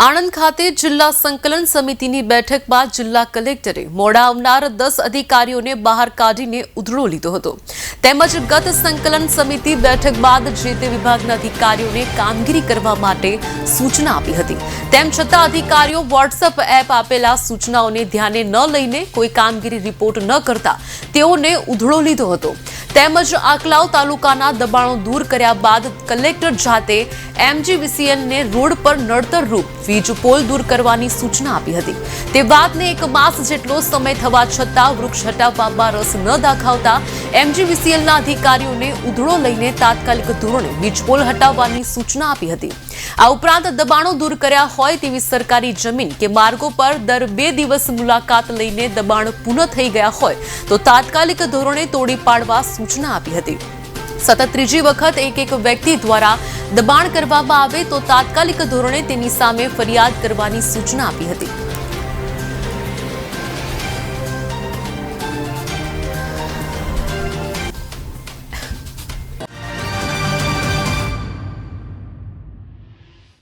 આણંદ ખાતે જિલ્લા સંકલન સમિતિની બેઠક બાદ જિલ્લા કલેક્ટરે મોડા આવનાર દસ અધિકારીઓને બહાર કાઢીને ઉધડો લીધો હતો. તેમજ ગત સંકલન સમિતિ બેઠક બાદ જે તે વિભાગના અધિકારીઓને કામગીરી કરવા માટે સૂચના આપી હતી. તેમ છતાં અધિકારીઓ વોટ્સઅપ એપ આપેલા સૂચનાઓને ધ્યાને ન લઈને કોઈ કામગીરી રિપોર્ટ ન કરતા તેઓને ઉધડો લીધો હતો. તેમજ આકલાવ તાલુકાના દબાણો દૂર કર્યા બાદ કલેક્ટર જાતે એમજીવીસીએલને રોડ પર નડતર રૂપ વીજ પોલ દૂર કરવાની સૂચના આપી હતી. તે વાતને એક માસ જેટલો સમય થવા છતાં વૃક્ષ હટાવવામાં રસ ન દાખવતા એમજીવીસીએલના અધિકારીઓને ઉધડો લઈને તાત્કાલિક ધોરણે વીજ પોલ હટાવવાની સૂચના આપી હતી. આ ઉપરાંત દબાણો દૂર કર્યા હોય તેવી સરકારી જમીન કે માર્ગો પર દર બે દિવસ મુલાકાત લઈને દબાણ પૂર્ણ થઈ ગયા હોય તો તાત્કાલિક ધોરણે તોડી પાડવા સૂચના આપી હતી. સતત ત્રીજી વખત એક એક વ્યક્તિ દ્વારા દબાણ કરવામાં આવે તો તાત્કાલિક ધોરણે તેની સામે ફરિયાદ કરવાની સૂચના આપી હતી.